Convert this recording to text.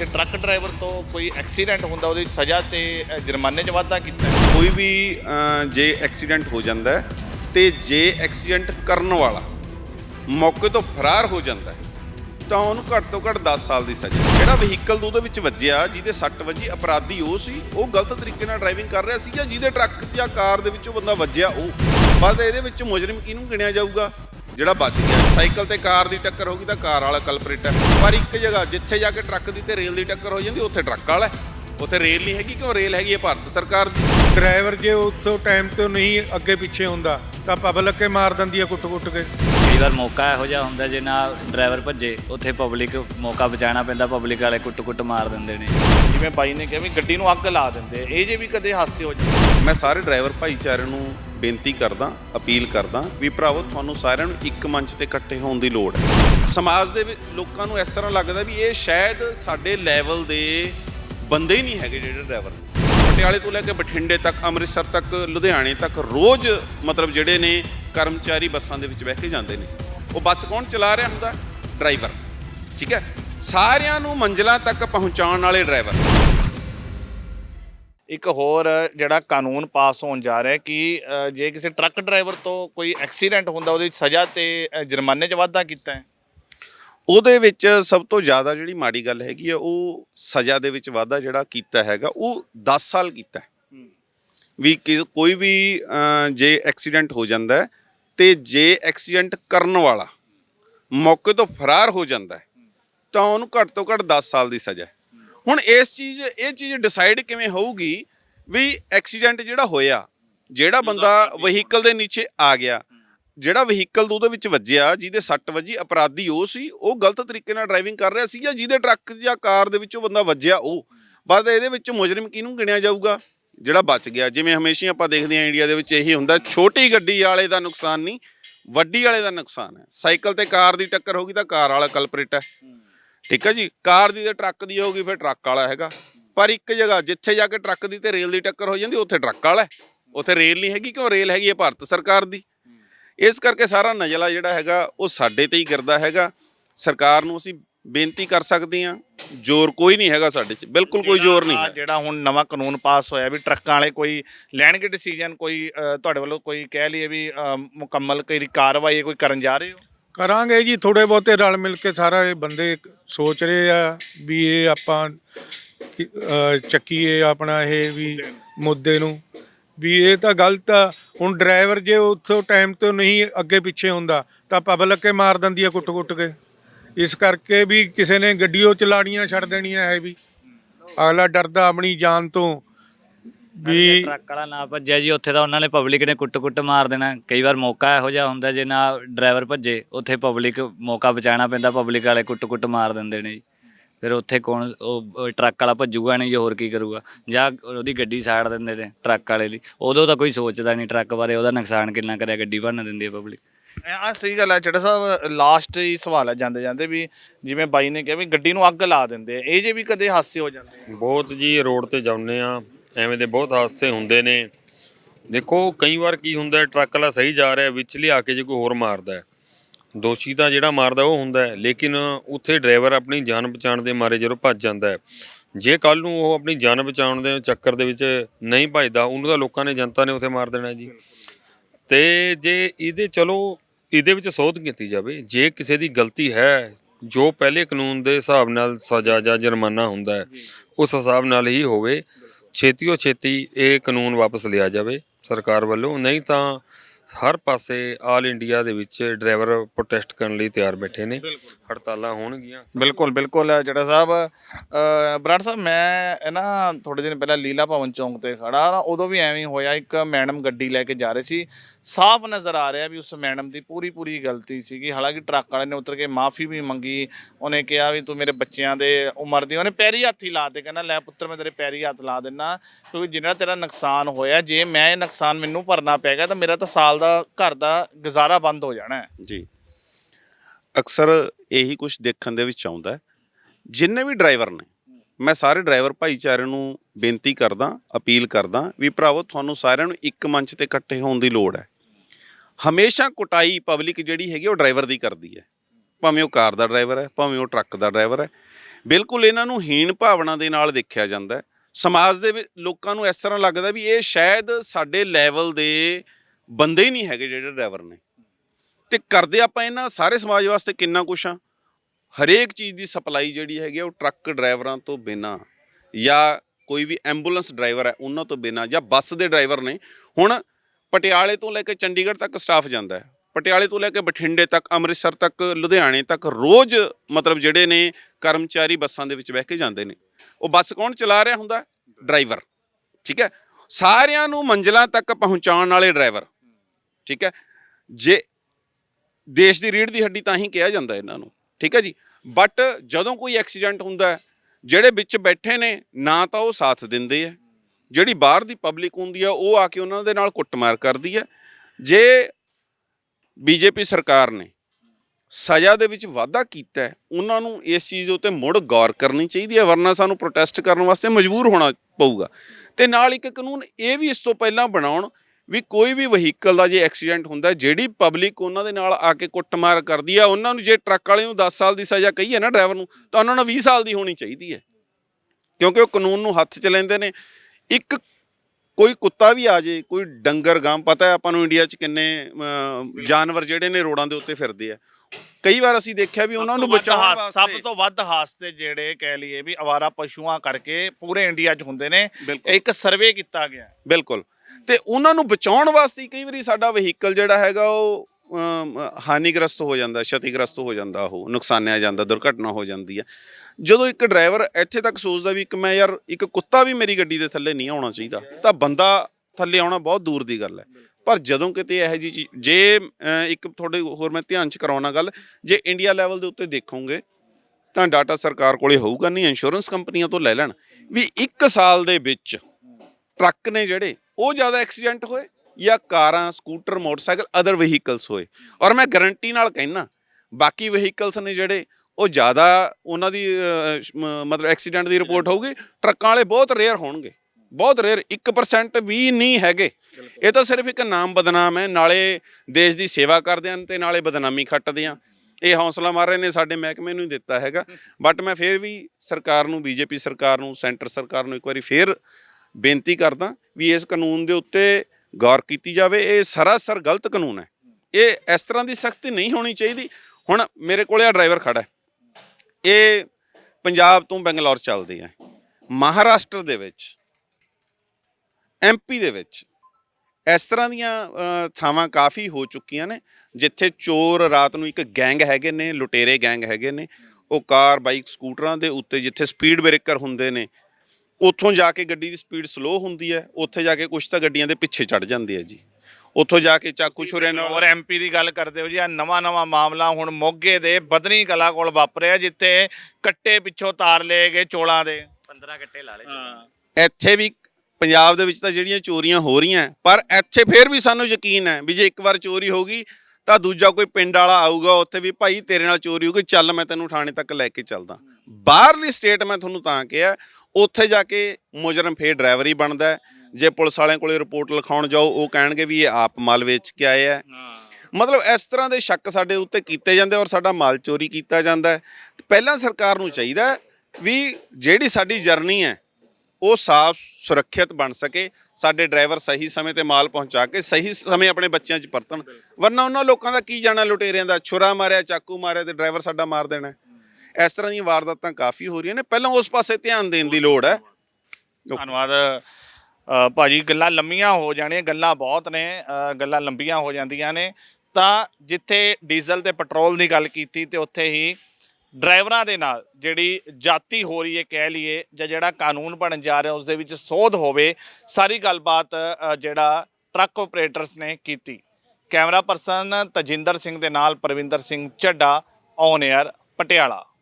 ਕਿਸੇ truck driver ਤੋਂ ਕੋਈ ਐਕਸੀਡੈਂਟ ਹੁੰਦਾ, ਉਹਦੀ ਸਜ਼ਾ ਤੇ ਜੁਰਮਾਨੇ 'ਚ ਵਾਧਾ ਕੀਤਾ ਕੋਈ ਵੀ ਜੇ ਐਕਸੀਡੈਂਟ ਹੋ ਜਾਂਦਾ ਹੈ ਤੇ ਜੇ ਐਕਸੀਡੈਂਟ ਕਰਨ ਵਾਲਾ ਮੌਕੇ ਤੋਂ ਫਰਾਰ ਹੋ ਜਾਂਦਾ ਹੈ, ਤਾਂ ਉਹਨੂੰ ਘੱਟ ਤੋਂ ਘੱਟ 10 ਸਾਲ ਦੀ ਸਜ਼ਾ ਜਿਹੜਾ ਵਹੀਕਲ ਉਹਦੇ ਵਿੱਚ ਵੱਜਿਆ, ਜਿਹਦੇ ਸੱਟ ਵੱਜੀ, ਅਪਰਾਧੀ ਉਹ ਸੀ, ਉਹ ਗਲਤ ਤਰੀਕੇ ਨਾਲ ਡਰਾਈਵਿੰਗ ਕਰ ਰਿਹਾ ਸੀ ਜਾਂ ਜਿਹਦੇ ਟਰੱਕ ਜਾਂ ਕਾਰ ਦੇ ਵਿੱਚੋਂ ਬੰਦਾ ਵੱਜਿਆ ਉਹ, ਪਰ ਇਹਦੇ ਵਿੱਚ ਮੁਜਰਮ ਕਿਹਨੂੰ ਗਿਣਿਆ ਜਾਊਗਾ? ਜਿਹੜਾ ਬਚ ਗਿਆ। ਸਾਈਕਲ ਤੇ ਕਾਰ ਦੀ ਟੱਕਰ ਹੋ ਗਈ ਤਾਂ ਕਾਰ ਵਾਲਾ ਕਲਪਰੇਟ ਹੈ। ਪਰ ਇੱਕ ਜਗ੍ਹਾ ਜਿੱਥੇ ਜਾ ਕੇ ਟਰੱਕ ਦੀ ਤੇ ਰੇਲ ਦੀ ਟੱਕਰ ਹੋ ਜਾਂਦੀ, ਉੱਥੇ ਟਰੱਕ ਵਾਲਾ ਉੱਥੇ ਰੇਲ ਨਹੀਂ ਹੈਗੀ, ਕਿਉਂ? ਰੇਲ ਹੈਗੀ ਹੈ ਭਾਰਤ ਸਰਕਾਰ ਦੀ। ਡਰਾਈਵਰ ਜੇ ਉੱਥੋਂ ਟਾਈਮ ਤੋਂ ਨਹੀਂ ਅੱਗੇ ਪਿੱਛੇ ਹੁੰਦਾ, ਤਾਂ ਪਬਲਿਕ ਕੇ ਮਾਰ ਦਿੰਦੀ ਹੈ ਕੁੱਟ-ਕੁੱਟ ਕੇ। ਵਾਰ ਮੌਕਾ ਇਹੋ ਜਿਹਾ ਹੁੰਦਾ ਜੇ ਨਾ ਡਰਾਈਵਰ ਭੱਜੇ ਉੱਥੇ ਪਬਲਿਕ ਮੌਕਾ ਬਚਾਉਣਾ ਪੈਂਦਾ ਪਬਲਿਕ ਵਾਲੇ ਕੁੱਟ-ਕੁੱਟ ਮਾਰ ਦਿੰਦੇ ਨੇ। ਜਿਵੇਂ ਬਾਈ ਨੇ ਕਿਹਾ ਵੀ ਗੱਡੀ ਨੂੰ ਅੱਗ ਲਾ ਦਿੰਦੇ। ਇਹ ਜੇ ਵੀ ਕਦੇ ਹਾਦਸੇ ਹੋ ਜਾਂਦੇ। ਮੈਂ ਸਾਰੇ ਡਰਾਈਵਰ ਭਾਈਚਾਰੇ ਨੂੰ ਬੇਨਤੀ ਕਰਦਾ ਅਪੀਲ ਕਰਦਾ ਵੀ ਭਰਾਵੋ ਤੁਹਾਨੂੰ ਸਾਰਿਆਂ ਨੂੰ ਇੱਕ ਮੰਚ ਤੇ ਇਕੱਠੇ ਹੋਣ ਦੀ ਲੋੜ ਹੈ। ਸਮਾਜ ਦੇ ਵਿੱਚ ਲੋਕਾਂ ਨੂੰ ਇਸ ਤਰ੍ਹਾਂ ਲੱਗਦਾ ਵੀ ਇਹ ਸ਼ਾਇਦ ਸਾਡੇ ਲੈਵਲ ਦੇ ਬੰਦੇ ਹੀ ਨਹੀਂ ਹੈਗੇ ਜਿਹੜੇ ਡਰਾਈਵਰ ਪਟਿਆਲੇ ਤੋਂ ਲੈ ਕੇ ਬਠਿੰਡੇ ਤੱਕ ਅੰਮ੍ਰਿਤਸਰ ਤੱਕ ਲੁਧਿਆਣੇ ਤੱਕ ਰੋਜ਼ ਮਤਲਬ ਜਿਹੜੇ ਨੇ ਕਰਮਚਾਰੀ ਬੱਸਾਂ ਦੇ ਵਿੱਚ ਬਹਿ ਕੇ ਜਾਂਦੇ ਨੇ। ਉਹ ਬੱਸ ਕੌਣ ਚਲਾ ਰਿਹਾ ਹੁੰਦਾ? ਡਰਾਈਵਰ। ਠੀਕ ਹੈ? ਸਾਰਿਆਂ ਨੂੰ ਮੰਜ਼ਿਲਾਂ ਤੱਕ ਪਹੁੰਚਾਉਣ ਵਾਲੇ ਡਰਾਈਵਰ। ਇੱਕ ਹੋਰ ਜਿਹੜਾ ਕਾਨੂੰਨ ਪਾਸ ਹੋਣ ਜਾ ਰਿਹਾ ਹੈ ਕਿ ਅ, ਜੇ ਕਿਸੇ ਟਰੱਕ ਡਰਾਈਵਰ ਤੋਂ ਕੋਈ ਐਕਸੀਡੈਂਟ ਹੁੰਦਾ ਉਹਦੀ ਸਜ਼ਾ ਤੇ ਅ, ਜੁਰਮਾਨੇ 'ਚ ਵਾਧਾ ਕੀਤਾ ਹੈ। ਉਹਦੇ ਵਿੱਚ ਸਭ ਤੋਂ ਜ਼ਿਆਦਾ ਜਿਹੜੀ ਮਾੜੀ ਗੱਲ ਹੈਗੀ ਆ ਉਹ ਸਜ਼ਾ ਦੇ ਵਿੱਚ ਵਾਧਾ ਜਿਹੜਾ ਕੀਤਾ ਹੈਗਾ ਉਹ 10 ਸਾਲ ਕੀਤਾ ਹੈ। ਵੀ ਕਿ- ਕੋਈ ਵੀ ਜੇ ਐਕਸੀਡੈਂਟ ਹੋ ਜਾਂਦਾ ਹੈ ਤੇ ਜੇ ਐਕਸੀਡੈਂਟ ਕਰਨ ਵਾਲਾ ਮੌਕੇ ਤੋਂ ਫਰਾਰ ਹੋ ਜਾਂਦਾ ਹੈ ਤਾਂ ਉਹਨੂੰ ਘੱਟ ਤੋਂ ਘੱਟ 10 ਸਾਲ ਦੀ ਸਜ਼ਾ ਹੈ। ਹੁਣ ਇਸ ਚੀਜ਼ ਇਹ ਚੀਜ਼ ਡਿਸਾਈਡ ਕਿਵੇਂ ਹੋਊਗੀ ਵੀ ਐਕਸੀਡੈਂਟ ਜਿਹੜਾ ਹੋਇਆ ਜਿਹੜਾ ਬੰਦਾ ਵਹੀਕਲ ਦੇ ਨੀਚੇ ਆ ਗਿਆ ਜਿਹੜਾ ਵਹੀਕਲ ਉਹਦੇ ਵਿੱਚ ਵੱਜਿਆ ਜਿਹਦੇ ਸੱਟ ਵੱਜੀ ਅਪਰਾਧੀ ਉਹ ਸੀ ਉਹ ਗਲਤ ਤਰੀਕੇ ਨਾਲ ਡਰਾਈਵਿੰਗ ਕਰ ਰਿਹਾ ਸੀ ਜਾਂ ਜਿਹਦੇ ਟਰੱਕ ਜਾਂ ਕਾਰ ਦੇ ਵਿੱਚੋਂ ਬੰਦਾ ਵੱਜਿਆ ਉਹ ਬਸ ਇਹਦੇ ਵਿੱਚ ਮੁਜਰਮ ਕਿਹਨੂੰ ਗਿਣਿਆ ਜਾਊਗਾ? ਜਿਹੜਾ ਬਚ ਗਿਆ। ਜਿਵੇਂ ਹਮੇਸ਼ਾ ਹੀ ਆਪਾਂ ਦੇਖਦੇ ਹਾਂ ਇੰਡੀਆ ਦੇ ਵਿੱਚ ਇਹੀ ਹੁੰਦਾ, ਛੋਟੀ ਗੱਡੀ ਵਾਲੇ ਦਾ ਨੁਕਸਾਨ ਨਹੀਂ, ਵੱਡੀ ਵਾਲੇ ਦਾ ਨੁਕਸਾਨ ਹੈ। ਸਾਈਕਲ ਤੇ ਕਾਰ ਦੀ ਟੱਕਰ ਹੋ ਗਈ ਤਾਂ ਕਾਰ ਵਾਲਾ ਕਲਪਰੇਟ ਹੈ। ਠੀਕ ਹੈ ਜੀ? ਕਾਰ ਦੀ ਤੇ ਟਰੱਕ ਦੀ ਹੋਊਗੀ ਫਿਰ ਟਰੱਕ ਵਾਲਾ ਹੈਗਾ। ਪਰ ਇੱਕ ਜਗ੍ਹਾ ਜਿੱਥੇ ਜਾ ਕੇ ਟਰੱਕ ਦੀ ਤੇ ਰੇਲ ਦੀ ਟੱਕਰ ਹੋ ਜਾਂਦੀ, ਉੱਥੇ ਟਰੱਕ ਵਾਲਾ ਉੱਥੇ ਰੇਲ ਨਹੀਂ ਹੈਗੀ, ਕਿਉਂ? ਰੇਲ ਹੈਗੀ ਹੈ ਭਾਰਤ ਸਰਕਾਰ ਦੀ। ਇਸ ਕਰਕੇ ਸਾਰਾ ਨਜਲਾ ਜਿਹੜਾ ਹੈਗਾ, ਉਹ ਸਾਡੇ ਤੇ ਹੀ ਗਿਰਦਾ ਹੈਗਾ। ਸਰਕਾਰ ਨੂੰ ਅਸੀਂ ਬੇਨਤੀ ਕਰ ਸਕਦੇ ਹਾਂ ਜ਼ੋਰ ਕੋਈ ਨਹੀਂ ਹੈਗਾ ਸਾਡੇ 'ਚ ਬਿਲਕੁਲ ਕੋਈ ਜ਼ੋਰ ਨਹੀਂ ਹੈ। ਜਿਹੜਾ ਹੁਣ ਨਵਾਂ ਕਾਨੂੰਨ ਪਾਸ ਹੋਇਆ ਵੀ ਟਰੱਕਾਂ ਵਾਲੇ ਕੋਈ ਲੈਣਗੇ ਡਿਸੀਜਨ ਕੋਈ ਅ, ਤੁਹਾਡੇ ਵੱਲੋਂ ਕੋਈ ਕਹਿ ਲਈਏ ਵੀ ਅ, ਮੁਕੰਮਲ ਕੋਈ ਕਾਰਵਾਈ ਕੋਈ ਕਰਨ ਜਾ ਰਹੇ ਹੋ? ਕਰਾਂਗੇ ਜੀ ਥੋੜੇ ਬਹੁਤੇ ਰਲ ਮਿਲ ਕੇ ਸਾਰਾ ਇਹ ਬੰਦੇ ਸੋਚ ਰਹੇ ਆ ਵੀ ਇਹ ਆਪਾਂ ਕਿ- ਅਹ ਚੱਕੀਏ ਆਪਣਾ ਇਹ ਵੀ ਮੁੱਦੇ ਨੂੰ। ਵੀ ਇਹ ਤਾਂ ਗਲਤ ਆ ਹੁਣ ਡਰਾਈਵਰ ਜੇ ਉੱਥੋਂ ਟਾਈਮ ਤੋਂ ਨਹੀਂ ਅੱਗੇ ਪਿੱਛੇ ਹੁੰਦਾ ਤਾਂ ਪਬਲਿਕ ਕੇ ਮਾਰ ਦਿੰਦੀ ਆ ਕੁੱਟ-ਕੁੱਟ ਕੇ। ਇਸ ਕਰਕੇ ਵੀ ਕਿਸੇ ਨੇ ਗੱਡੀਓ ਚਲਾਣੀਆਂ ਛੱਡ ਦੇਣੀਆਂ ਹੈ ਵੀ। ਅਗਲਾ ਡਰਦਾ ਆਪਣੀ ਜਾਨ ਤੋਂ ਵੀ ਟਰੱਕ ਵਾਲਾ ਨਾ ਭੱਜਿਆ ਜੀ, ਉੱਥੇ ਤਾਂ ਉਹਨਾਂ ਨੇ ਪਬਲਿਕ ਨੇ ਕੁੱਟ-ਕੁੱਟ ਮਾਰ ਦੇਣਾ। ਕਈ ਵਾਰ ਮੌਕਾ ਇਹੋ ਜਿਹਾ ਹੁੰਦਾ ਜੇ ਨਾ ਡਰਾਈਵਰ ਭੱਜੇ, ਉੱਥੇ ਪਬਲਿਕ ਮੌਕਾ ਬਚਾਉਣਾ ਪੈਂਦਾ ਪਬਲਿਕ ਵਾਲੇ ਕੁੱਟ-ਕੁੱਟ ਮਾਰ ਦਿੰਦੇ ਨੇ ਜੀ। ਫਿਰ ਉੱਥੇ ਕੌਣ ਉਹ ਟਰੱਕ ਵਾਲਾ ਭੱਜੂਗਾ ਨਹੀਂ ਜੇ ਹੋਰ ਕੀ ਕਰੂਗਾ? ਜਾਂ ਉਹਦੀ ਗੱਡੀ ਸਾੜ ਦਿੰਦੇ ਨੇ ਟਰੱਕ ਵਾਲੇ ਦੀ। ਉਦੋਂ ਤਾਂ ਕੋਈ ਸੋਚਦਾ ਨਹੀਂ ਟਰੱਕ ਬਾਰੇ, ਉਹਦਾ ਨੁਕਸਾਨ ਕਿੰਨਾ ਕਰਿਆ, ਗੱਡੀ ਭੰਨ ਦਿੰਦੀ ਹੈ ਪਬਲਿਕ ਆ ਸਹੀ ਗੱਲ ਹੈ ਚੜਾ ਸਾਹਿਬ ਲਾਸਟ ਹੀ ਸਵਾਲ ਹੈ ਜਾਂਦੇ ਜਾਂਦੇ ਵੀ ਜਿਵੇਂ ਬਾਈ ਨੇ ਕਿਹਾ ਵੀ ਗੱਡੀ ਨੂੰ ਅੱਗ ਲਾ ਦਿੰਦੇ ਆ ਇਹ ਜੇ ਵੀ ਕਦੇ ਹਾਦਸੇ ਹੋ ਜਾਂਦੇ ਆ। ਬਹੁਤ ਜੀ ਰੋਡ ਤੇ ਜਾਂਦੇ ਆ ਐਵੇਂ ਦੇ ਬਹੁਤ ਹਾਦਸੇ ਹੁੰਦੇ ਨੇ। ਦੇਖੋ ਕਈ ਵਾਰ ਕੀ ਹੁੰਦਾ ਹੈ, ਟਰੱਕ ਵਾਲਾ ਸਹੀ ਜਾ ਰਿਹਾ ਵਿੱਚ ਲਿਆ ਕੇ ਜੇ ਕੋਈ ਹੋਰ ਮਾਰਦਾ ਹੈ। ਦੋਸ਼ੀ ਤਾਂ ਜਿਹੜਾ ਮਾਰਦਾ ਉਹ ਹੁੰਦਾ ਹੈ ਲੇਕਿਨ ਉੱਥੇ ਡਰਾਈਵਰ ਆਪਣੀ ਜਾਨ ਬਚਾਉਣ ਦੇ ਮਾਰੇ ਜਦੋਂ ਭੱਜ ਜਾਂਦਾ ਹੈ। ਜੇ ਕੱਲ ਨੂੰ ਉਹ ਆਪਣੀ ਜਾਨ ਬਚਾਉਣ ਦੇ ਚੱਕਰ ਦੇ ਵਿੱਚ ਨਹੀਂ ਭੱਜਦਾ ਉਹਨੂੰ ਤਾਂ ਲੋਕਾਂ ਨੇ ਜਨਤਾ ਨੇ ਉੱਥੇ ਮਾਰ ਦੇਣਾ ਜੀ। ਤੇ ਜੇ ਇਹਦੇ ਚਲੋ ਇਹਦੇ ਵਿੱਚ ਸੋਧ ਕੀਤੀ ਜਾਵੇ, ਜੇ ਕਿਸੇ ਦੀ ਗਲਤੀ ਹੈ, ਜੋ ਪਹਿਲੇ ਕਾਨੂੰਨ ਦੇ ਹਿਸਾਬ ਨਾਲ ਸਜ਼ਾ ਜਾਂ ਜੁਰਮਾਨਾ ਹੁੰਦਾ ਹੈ, ਉਸ ਹਿਸਾਬ ਨਾਲ ਹੀ ਹੋਵੇ ਛੇਤੀਓ ਛੇਤੀ ਇਹ ਕਾਨੂੰਨ ਵਾਪਸ ਲਿਆ ਜਾਵੇ ਸਰਕਾਰ ਵੱਲੋਂ। ਨਹੀਂ ਤਾਂ ਹਰ ਪਾਸੇ ਆਲ ਇੰਡੀਆ ਦੇ ਵਿੱਚ ਡਰਾਈਵਰ ਪ੍ਰੋਟੈਸਟ ਕਰਨ ਲਈ ਤਿਆਰ ਬੈਠੇ ਨੇ। ਹੜਤਾਲਾਂ ਹੋਣਗੀਆਂ। ਬਿਲਕੁਲ ਬਿਲਕੁਲ ਜਿਹੜਾ ਸਾਹਿਬ ਬਰਾੜ ਸਾਹਿਬ ਮੈਂ ਨਾ ਥੋੜੇ ਦਿਨ ਪਹਿਲਾਂ ਲੀਲਾ ਭਵਨ ਚੌਂਕ ਤੇ ਖੜਾ ਉਦੋਂ ਵੀ ਐਵੇਂ ਹੋਇਆ ਇੱਕ ਮੈਡਮ ਗੱਡੀ ਲੈ ਕੇ ਜਾ ਰਹੇ ਸੀ। ਸਾਫ਼ ਨਜ਼ਰ ਆ ਰਿਹਾ ਵੀ ਉਸ ਮੈਡਮ ਦੀ ਪੂਰੀ ਪੂਰੀ ਗਲਤੀ ਸੀਗੀ। ਹਾਲਾਂਕਿ ਟਰੱਕ ਵਾਲੇ ਨੇ ਉਤਰ ਕੇ ਮਾਫੀ ਵੀ ਮੰਗੀ। ਉਹਨੇ ਕਿਹਾ ਵੀ ਤੂੰ ਮੇਰੇ ਬੱਚਿਆਂ ਦੇ ਉਮਰ ਦੀ ਉਹਨੇ ਪੈਰੀ ਹੱਥ ਹੀ ਲਾ ਦੇ ਕਹਿੰਦਾ ਲੈ ਪੁੱਤਰ ਮੈਂ ਤੇਰੇ ਪੈਰੀ ਹੱਥ ਲਾ ਦਿੰਨਾ। ਕਿਉਂਕਿ ਜਿੰਨਾ ਤੇਰਾ ਨੁਕਸਾਨ ਹੋਇਆ ਜੇ ਮੈਂ ਇਹ ਨੁਕਸਾਨ ਮੈਨੂੰ ਭਰਨਾ ਪੈ ਗਿਆ ਤਾਂ ਮੇਰਾ ਤਾਂ ਸਾਲ ਦਾ ਘਰ ਦਾ ਗੁਜ਼ਾਰਾ ਬੰਦ ਹੋ ਜਾਣਾ ਹੈ। ਜੀ। ਅਕਸਰ ਇਹੀ ਕੁਝ ਦੇਖਣ ਦੇ ਵਿੱਚ ਆਉਂਦਾ ਹੈ। ਜਿੰਨੇ ਵੀ ਡਰਾਈਵਰ ਨੇ, ਮੈਂ ਸਾਰੇ ਡਰਾਈਵਰ ਭਾਈਚਾਰੇ ਨੂੰ ਬੇਨਤੀ ਕਰਦਾ, ਅਪੀਲ ਕਰਦਾ ਵੀ ਭਰਾਵੋ, ਤੁਹਾਨੂੰ ਸਾਰਿਆਂ ਨੂੰ ਇੱਕ ਮੰਚ ਤੇ ਇਕੱਠੇ ਹੋਣ ਦੀ ਲੋੜ ਹੈ। ਹਮੇਸ਼ਾ ਕੁਟਾਈ ਪਬਲਿਕ ਜਿਹੜੀ ਹੈਗੀ ਉਹ ਡਰਾਈਵਰ ਦੀ ਕਰਦੀ ਹੈ। ਭਾਵੇਂ ਉਹ ਕਾਰ ਦਾ ਡਰਾਈਵਰ ਹੈ, ਭਾਵੇਂ ਉਹ ਟਰੱਕ ਦਾ ਡਰਾਈਵਰ ਹੈ। ਬਿਲਕੁਲ ਇਹਨਾਂ ਨੂੰ ਹੀਣ ਭਾਵਨਾ ਦੇ ਨਾਲ ਦੇਖਿਆ ਜਾਂਦਾ ਹੈ। ਸਮਾਜ ਦੇ ਲੋਕਾਂ ਨੂੰ ਇਸ ਤਰ੍ਹਾਂ ਲੱਗਦਾ ਵੀ ਇਹ ਸ਼ਾਇਦ ਸਾਡੇ ਲੈਵਲ ਦੇ ਬੰਦੇ ਹੀ ਨਹੀਂ ਹੈਗੇ ਜਿਹੜੇ ਡਰਾਈਵਰ ਨੇ। ਤੇ ਕਰਦੇ ਆਪਾਂ ਇਹਨਾਂ ਸਾਰੇ ਸਮਾਜ ਵਾਸਤੇ ਕਿੰਨਾ ਕੁਛ ਆ? ਹਰੇਕ ਚੀਜ਼ ਦੀ ਸਪਲਾਈ ਜਿਹੜੀ ਹੈਗੀ ਆ, ਉਹ ਟਰੱਕ ਡਰਾਈਵਰਾਂ ਤੋਂ ਬਿਨਾ ਜਾਂ ਕੋਈ ਵੀ ਐਂਬੂਲੈਂਸ ਡਰਾਈਵਰ ਹੈ ਉਹਨਾਂ ਤੋਂ ਬਿਨਾ ਜਾਂ ਬੱਸ ਦੇ ਡਰਾਈਵਰ ਨੇ। ਹੁਣ ਪਟਿਆਲੇ ਤੋਂ ਲੈ ਕੇ ਚੰਡੀਗੜ੍ਹ ਤੱਕ ਸਟਾਫ ਜਾਂਦਾ ਹੈ। ਪਟਿਆਲੇ ਤੋਂ ਲੈ ਕੇ ਬਠਿੰਡੇ ਤੱਕ, ਅੰਮ੍ਰਿਤਸਰ ਤੱਕ, ਲੁਧਿਆਣੇ ਤੱਕ ਰੋਜ਼ ਮਤਲਬ ਜਿਹੜੇ ਨੇ ਕਰਮਚਾਰੀ ਬੱਸਾਂ ਦੇ ਵਿੱਚ ਬਹਿ ਕੇ ਜਾਂਦੇ ਨੇ। ਉਹ ਬੱਸ ਕੌਣ ਚਲਾ ਰਿਹਾ ਹੁੰਦਾ? ਡਰਾਈਵਰ। ਠੀਕ ਹੈ? ਸਾਰਿਆਂ ਨੂੰ ਮੰਜ਼ਲਾਂ ਤੱਕ ਪਹੁੰਚਾਉਣ ਵਾਲੇ ਡਰਾਈਵਰ। ਠੀਕ ਹੈ? ਜੇ ਦੇਸ਼ ਦੀ ਰੀੜ ਦੀ ਹੱਡੀ ਤਾਂ ਹੀ ਕਿਹਾ ਜਾਂਦਾ ਇਹਨਾਂ ਨੂੰ, ਠੀਕ ਹੈ ਜੀ? ਬਟ ਜਦੋਂ ਕੋਈ ਐਕਸੀਡੈਂਟ ਹੁੰਦਾ ਜਿਹੜੇ ਵਿੱਚ ਬੈਠੇ ਨੇ, ਨਾ ਤਾਂ ਉਹ ਸਾਥ ਦਿੰਦੇ ਆ। ਜਿਹੜੀ ਬਾਹਰ ਦੀ ਪਬਲਿਕ ਹੁੰਦੀ ਆ, ਉਹ ਆ ਕੇ ਉਹਨਾਂ ਦੇ ਨਾਲ ਕੁੱਟਮਾਰ ਕਰਦੀ ਹੈ ਜੇ ਬੀਜੇਪੀ ਸਰਕਾਰ ਨੇ ਸਜ਼ਾ ਦੇ ਵਿੱਚ ਵਾਧਾ ਕੀਤਾ ਹੈ, ਉਹਨਾਂ ਨੂੰ ਇਸ ਚੀਜ਼ ਉੱਤੇ ਮੁੜ ਗੌਰ ਕਰਨੀ ਚਾਹੀਦੀ ਹੈ, ਵਰਨਾ ਸਾਨੂੰ ਪ੍ਰੋਟੈਸਟ ਕਰਨ ਵਾਸਤੇ ਮਜਬੂਰ ਹੋਣਾ ਪਊਗਾ। ਤੇ ਨਾਲ ਇੱਕ ਕਾਨੂੰਨ ਇਹ ਵੀ ਇਸ ਤੋਂ ਪਹਿਲਾਂ ਬਣਾਉਣ ਵੀ ਕੋਈ ਵੀ ਵਹੀਕਲ ਦਾ ਜੇ ਐਕਸੀਡੈਂਟ ਹੁੰਦਾ ਜਿਹੜੀ ਪਬਲਿਕ ਉਹਨਾਂ ਦੇ ਨਾਲ ਆ ਕੇ ਕੁੱਟਮਾਰ ਕਰਦੀ ਆ ਉਹਨਾਂ ਨੂੰ ਜੇ ਟਰੱਕ ਵਾਲੇ ਨੂੰ 10 ਸਾਲ ਦੀ ਸਜ਼ਾ ਕਹੀ ਹੈ ਨਾ ਡਰਾਈਵਰ ਨੂੰ ਤਾਂ ਉਹਨਾਂ ਨੂੰ 20 ਸਾਲ ਦੀ ਹੋਣੀ ਚਾਹੀਦੀ ਹੈ। ਕਿਉਂਕਿ ਉਹ ਕਾਨੂੰਨ ਨੂੰ ਹੱਥ 'ਚ ਲੈਂਦੇ ਨੇ। ਇੱਕ ਕੋਈ ਕੁੱਤਾ ਵੀ ਆ ਜੇ ਕੋਈ ਡੰਗਰ ਗਾਂ ਪਤਾ ਹੈ ਆਪਾਂ ਨੂੰ ਇੰਡੀਆ 'ਚ ਕਿੰਨੇ ਜਾਨਵਰ ਜਿਹੜੇ ਨੇ ਰੋਡਾਂ ਦੇ ਉੱਤੇ ਫਿਰਦੇ ਆ। ਕਈ ਵਾਰ ਅਸੀਂ ਦੇਖਿਆ ਵੀ ਉਹਨਾਂ ਨੂੰ ਸਭ ਤੋਂ ਵੱਧ ਬਚਾਉਣ ਵਾਸਤੇ ਸਭ ਤੋਂ ਵੱਧ ਹਾਸਤੇ ਜਿਹੜੇ ਕਹਿ ਲਈਏ ਵੀ ਅਵਾਰਾ ਪਸ਼ੂਆਂ ਕਰਕੇ ਪੂਰੇ ਇੰਡੀਆ 'ਚ ਹੁੰਦੇ ਨੇ। ਇੱਕ ਸਰਵੇ ਕੀਤਾ ਗਿਆ। ਬਿਲਕੁਲ। ਤੇ ਉਹਨਾਂ ਨੂੰ ਬਚਾਉਣ ਵਾਸਤੇ ਕਈ ਵਾਰੀ ਸਾਡਾ ਵਹੀਕਲ ਜਿਹੜਾ ਹੈਗਾ ਉਹ ਹਾਨੀਗ੍ਰਸਤ ਹੋ ਜਾਂਦਾ ਛਤੀਗ੍ਰਸਤ ਹੋ ਜਾਂਦਾ ਉਹ, ਨੁਕਸਾਨਿਆ ਜਾਂਦਾ, ਦੁਰਘਟਨਾ ਹੋ ਜਾਂਦੀ ਹੈ ਜਦੋਂ ਇੱਕ ਡਰਾਈਵਰ ਇੱਥੇ ਤੱਕ ਸੋਚਦਾ ਵੀ ਇੱਕ ਮੈਂ ਯਾਰ, ਇੱਕ ਕੁੱਤਾ ਵੀ ਮੇਰੀ ਗੱਡੀ ਦੇ ਥੱਲੇ ਨਹੀਂ ਆਉਣਾ ਚਾਹੀਦਾ, ਤਾਂ ਬੰਦਾ ਥੱਲੇ ਆਉਣਾ ਬਹੁਤ ਦੂਰ ਦੀ ਗੱਲ ਹੈ। ਪਰ ਜਦੋਂ ਕਿਤੇ ਇਹੋ ਜੀ ਚੀਜ਼ ਜੇ ਇੱਕ ਤੁਹਾਡੇ ਹੋਰ ਮੈਂ ਧਿਆਨ ਚ ਕਰਾਉਣਾ ਗੱਲ, ਜੇ ਇੰਡੀਆ ਲੈਵਲ ਦੇ ਉੱਤੇ ਦੇਖੋਗੇ, ਤਾਂ ਡਾਟਾ ਸਰਕਾਰ ਕੋਲੇ ਹੋਊਗਾ ਨਹੀਂ ਇੰਸ਼ੋਰੈਂਸ ਕੰਪਨੀਆਂ ਤੋਂ ਲੈ ਲੈਣ, ਵੀ 1 ਸਾਲ ਦੇ ਵਿੱਚ ਟਰੱਕ ਨੇ ਜਿਹੜੇ ਉਹ ਜ਼ਿਆਦਾ ਐਕਸੀਡੈਂਟ ਹੋਏ ਜਾਂ ਕਾਰਾਂ, ਸਕੂਟਰ, ਮੋਟਰਸਾਈਕਲ ਅਦਰ ਵਹੀਕਲਸ ਹੋਏ। ਔਰ ਮੈਂ ਗਾਰੰਟੀ ਨਾਲ ਕਹਿਣਾ ਬਾਕੀ ਵਹੀਕਲਸ ਨੇ ਜਿਹੜੇ, ਉਹ ਜ਼ਿਆਦਾ ਉਹਨਾਂ ਦੀ ਮ- ਮਤਲਬ ਐਕਸੀਡੈਂਟ ਦੀ ਰਿਪੋਰਟ ਹੋਊਗੀ, ਟਰੱਕਾਂ ਵਾਲੇ ਬਹੁਤ ਰੇਅਰ ਹੋਣਗੇ। ਬਹੁਤ ਰੇਅਰ 1% ਵੀ ਨਹੀਂ ਹੈਗੇ। ਇਹ ਤਾਂ ਸਿਰਫ ਇੱਕ ਨਾਮ ਬਦਨਾਮ ਹੈ, ਨਾਲੇ ਦੇਸ਼ ਦੀ ਸੇਵਾ ਕਰਦੇ ਹਨ ਤੇ ਨਾਲੇ ਬਦਨਾਮੀ ਖੱਟਦੇ ਆ। ਇਹ ਹੌਸਲਾ ਮਾਰ ਰਹੇ ਨੇ, ਸਾਡੇ ਮਹਿਕਮੇ ਨੂੰ ਹੀ ਦਿੱਤਾ ਹੈਗਾ। ਬਟ ਮੈਂ ਫਿਰ ਵੀ ਸਰਕਾਰ ਨੂੰ, ਬੀਜੇਪੀ ਸਰਕਾਰ ਨੂੰ, ਸੈਂਟਰ ਸਰਕਾਰ ਨੂੰ ਇੱਕ ਵਾਰੀ ਫਿਰ ਬੇਨਤੀ ਕਰਦਾ ਵੀ ਇਸ ਕਾਨੂੰਨ ਦੇ ਉੱਤੇ ਗੌਰ ਕੀਤੀ ਜਾਵੇ, ਇਹ ਸਰਾਸਰ ਗਲਤ ਕਾਨੂੰਨ ਹੈ। ਇਹ ਇਸ ਤਰ੍ਹਾਂ ਦੀ ਸਖਤੀ ਨਹੀਂ ਹੋਣੀ ਚਾਹੀਦੀ। ਹੁਣ ਮੇਰੇ ਕੋਲੇ ਆ ਡਰਾਈਵਰ ਖੜਾ ਹੈ। ਇਹ ਪੰਜਾਬ ਤੋਂ ਬੰਗਲੌਰ ਚੱਲਦੇ ਆ। ਮਹਾਰਾਸ਼ਟਰ ਦੇ ਵਿੱਚ ਐਮਪੀ ਦੇ ਵਿੱਚ ਇਸ ਤਰ੍ਹਾਂ ਦੀਆਂ ਥਾਵਾਂ ਕਾਫੀ ਹੋ ਚੁੱਕੀਆਂ ਨੇ, ਜਿੱਥੇ ਚੋਰ ਰਾਤ ਨੂੰ ਇੱਕ ਗੈਂਗ ਹੈਗੇ ਨੇ, ਲੁਟੇਰੇ ਗੈਂਗ ਹੈਗੇ ਨੇ। ਉਹ ਕਾਰ, ਬਾਈਕ, ਸਕੂਟਰਾਂ ਦੇ ਉੱਤੇ ਜਿੱਥੇ ਸਪੀਡ ਬ੍ਰੇਕਰ ਹੁੰਦੇ ਨੇ ਉੱਥੋਂ ਜਾ ਕੇ ਗੱਡੀ ਦੀ ਸਪੀਡ ਸਲੋ ਹੁੰਦੀ ਹੈ ਉੱਥੇ ਜਾ ਕੇ ਕੁਝ ਤਾਂ ਗੱਡੀਆਂ ਦੇ ਪਿੱਛੇ ਚੜ ਜਾਂਦੇ ਆ ਜੀ। ਉੱਥੋਂ ਜਾ ਕੇ ਚਾਕੂ ਛੁਰੇ ਨਾਲ ਔਰ ਐਮਪੀ ਦੀ ਗੱਲ ਕਰਦੇ ਹੋ ਜੀ ਆ ਨਵਾਂ ਨਵਾਂ ਮਾਮਲਾ ਹੁਣ ਮੋਗੇ ਦੇ ਬਦਨੀ ਕਲਾ ਕੋਲ ਵਾਪਰਿਆ ਜਿੱਥੇ ਕੱਟੇ ਪਿੱਛੋਂ ਤਾਰ ਲਏ ਗਏ ਚੋਲਾਂ ਦੇ। 15 ਕੱਟੇ ਲਾ ਲਏ ਹਾਂ ਇੱਥੇ ਵੀ ਪੰਜਾਬ ਦੇ ਵਿੱਚ ਤਾਂ ਜਿਹੜੀਆਂ ਚੋਰੀਆਂ ਹੋ ਰਹੀਆਂ ਪਰ ਇੱਥੇ ਫੇਰ ਵੀ ਸਾਨੂੰ ਯਕੀਨ ਹੈ ਵੀ ਜੇ ਇੱਕ ਵਾਰ ਚੋਰੀ ਹੋ ਗਈ ਤਾਂ ਦੂਜਾ ਕੋਈ ਪਿੰਡ ਵਾਲਾ ਆਊਗਾ ਉੱਥੇ ਵੀ ਭਾਈ ਤੇਰੇ ਨਾਲ ਚੋਰੀ ਹੋ ਗਈ ਚੱਲ ਮੈਂ ਤੈਨੂੰ ਥਾਣੇ ਤੱਕ ਲੈ ਕੇ ਚੱਲਦਾ। ਬਾਹਰਲੀ ਸਟੇਟ ਮੈਂ ਤੁਹਾਨੂੰ ਤਾਂ ਕਿਹਾ ਉੱਥੇ ਜਾ ਕੇ ਮੁਜਰਮ ਫੇਰ ਡਰਾਈਵਰ ਹੀ ਬਣਦਾ। ਜੇ ਪੁਲਿਸ ਵਾਲਿਆਂ ਕੋਲੇ ਰਿਪੋਰਟ ਲਿਖਾਉਣ ਜਾਓ ਉਹ ਕਹਿਣਗੇ ਵੀ ਇਹ ਆਪ ਮਾਲ ਵੇਚ ਕੇ ਆਏ ਆ ਮਤਲਬ ਇਸ ਤਰ੍ਹਾਂ ਦੇ ਸ਼ੱਕ ਸਾਡੇ ਉੱਤੇ ਕੀਤੇ ਜਾਂਦੇ ਔਰ ਸਾਡਾ ਮਾਲ ਚੋਰੀ ਕੀਤਾ ਜਾਂਦਾ ਪਹਿਲਾਂ ਸਰਕਾਰ ਨੂੰ ਚਾਹੀਦਾ ਵੀ ਜਿਹੜੀ ਸਾਡੀ ਜਰਨੀ ਹੈ ਉਹ ਸਾਫ਼ ਸੁਰੱਖਿਅਤ ਬਣ ਸਕੇ ਸਾਡੇ ਡਰਾਈਵਰ ਸਹੀ ਸਮੇਂ ਤੇ ਮਾਲ ਪਹੁੰਚਾ ਕੇ ਸਹੀ ਸਮੇਂ ਆਪਣੇ ਬੱਚਿਆਂ 'ਚ ਪਰਤਣ ਵਰਨਾ ਉਹਨਾਂ ਲੋਕਾਂ ਦਾ ਕੀ ਜਾਣਾ ਲੁਟੇਰਿਆਂ ਦਾ ਛੁਰਾ ਮਾਰਿਆ ਚਾਕੂ ਮਾਰਿਆ ਤੇ ਡਰਾਈਵਰ ਸਾਡਾ ਮਾਰ ਦੇਣਾ। ਇਸ ਤਰ੍ਹਾਂ ਦੀਆਂ ਵਾਰਦਾਤਾਂ ਕਾਫੀ ਹੋ ਰਹੀਆਂ ਨੇ। ਪਹਿਲਾਂ ਉਸ ਪਾਸੇ ਧਿਆਨ ਦੇਣ ਦੀ ਲੋੜ ਹੈ। ਧੰਨਵਾਦ। ਅ, ਭਾਜੀ ਗੱਲਾਂ ਲੰਮੀਆਂ ਹੋ ਜਾਣੀਆਂ ਗੱਲਾਂ ਬਹੁਤ ਨੇ ਅ, ਗੱਲਾਂ ਲੰਬੀਆਂ ਹੋ ਜਾਂਦੀਆਂ ਨੇ। ਤਾਂ ਜਿੱਥੇ ਡੀਜ਼ਲ ਤੇ ਪੈਟਰੋਲ ਦੀ ਗੱਲ ਕੀਤੀ ਤੇ ਉੱਥੇ ਹੀ ਡਰਾਈਵਰਾਂ ਦੇ ਨਾਲ ਜਿਹੜੀ ਜਾਤੀ ਹੋ ਰਹੀ ਹੈ ਕਹਿ ਲਈਏ ਜਾਂ ਜਿਹੜਾ ਕਾਨੂੰਨ ਬਣਨ ਜਾ ਰਿਹਾ ਉਸ ਦੇ ਵਿੱਚ ਸੋਧ ਹੋਵੇ ਸਾਰੀ ਗੱਲਬਾਤ ਅ, ਜਿਹੜਾ ਟਰੱਕ ਆਪਰੇਟਰਸ ਨੇ ਕੀਤੀ। ਕੈਮਰਾ ਪਰਸਨ ਤਜਿੰਦਰ ਸਿੰਘ ਦੇ ਨਾਲ ਪ੍ਰਵਿੰਦਰ ਸਿੰਘ ਚੱਡਾ ਔਨ 에ਅਰ ਪਟਿਆਲਾ।